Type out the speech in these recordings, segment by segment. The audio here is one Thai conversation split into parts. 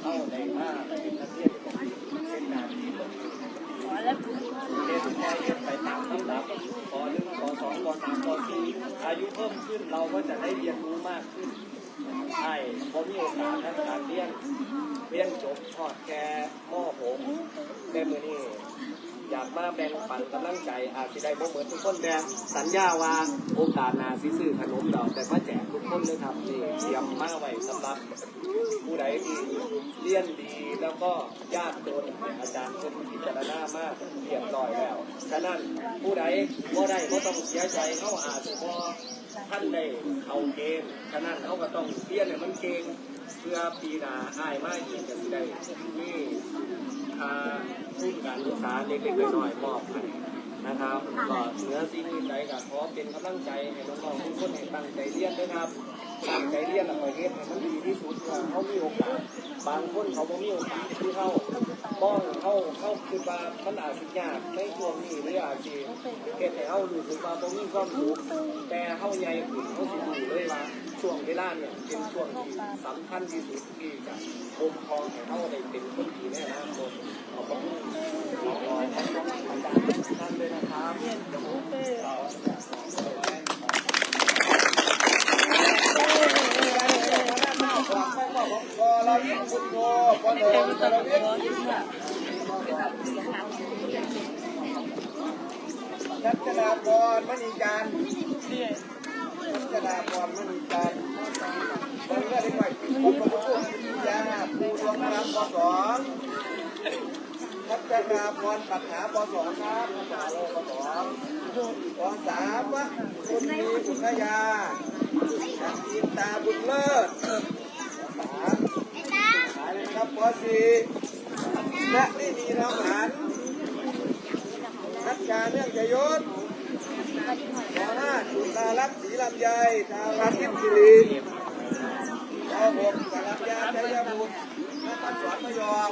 เข้าในหน้าเป็นนักเรียนของเส้นทางที่ต้องเรียนแค่เรียนไปตามลำดับปหนึ่งปสองปสามปสี่อายุเพิ่มขึ้นเราก็จะได้เรียนรู้มากขึ้นใช่พอมีโอกาสทางการเรียนเรียนจบทอดแค่มอผมในมือนี้อยากมาแบ่งปันกำลังใจอาจจะได้บ่เหมือนทุกคนแต่สัญญาว่าโอกาสนาสิซื้อขนมดอกแต่มาแจกทุกคนเลยครับนี่เตรียมมาไว้สำหรับ ผู้ใดที่เรียนดีแล้วก็ญาติโดนอาจารย์เป็นพิจารณามากเรียบร้อยแล้ว ฉะนั้นผู้ใดก็ได้ก็ต้องเสียใจเขาอาจจะพอท่านได้เอาเกณฑ์ฉะนั้นเขาก็ต้องเรียนให้มันเก่งเพื่อปีหนาอายมากอีกจะได้มีค่าทุนการศึกษาเล็กๆน้อยๆมอบให้นะครับก็เหนือสิ่งอื่นใดก็ขอเป็นกำลังใจให้น้องๆทุกคนให้ตั้งใจเรียนด้วยครับตั้งใจเรียนแล้วก็เฮ็ดให้มันดีที่สุดเพื่อเขา บางคนเขาบ่มีโอกาสที่เขาบ้องเขาเขาคือว่ามันอาจสิยากในช่วงนี้หรืออาจสิเฮ็ดให้เขารู้สึกว่าบ่มีความสุขแต่เขาใหญ่ขึ้นเขาสิรู้เลยว่าช่วงเวลาเนี่ยเป็นช่วงที่สำคัญที่สุดที่จะคมครองให้เขาได้เป็นคนดีแนอนาคตขอบคุณขอบคุณอาจารย์ทุกท่านด้วยนะครับ พอเรายิ่งคุณโตพอหนึ่งพอเรายิ่งรัชดาพรมณีจันทร์รัชดาพรมณีจันทร์บางเรื่องที่ปพบกับผู้ยาผู้ดวงรำปสองรัชดาพรปัญหาปสองครับปัญหาโลปสองปสามวะคุณมีบุญญาอินตาบุญเลิศ อสีและนี่มีน้องหันนักการเรื่องจะยศหมอห้าจุฬาลักษณ์ศรีลำไยชาวราชินีรีชาวหกสารยาชัยบุตรนักสอนพยอม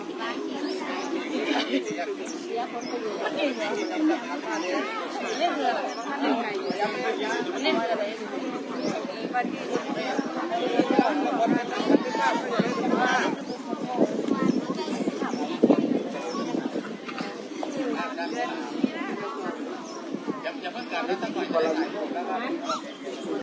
คนนั้นทำกันที่มากไม่ใช่ที่มาก อย่าอย่าเพิ่งกลับนะตั้งหน่อยคนละหลายคนนะครับ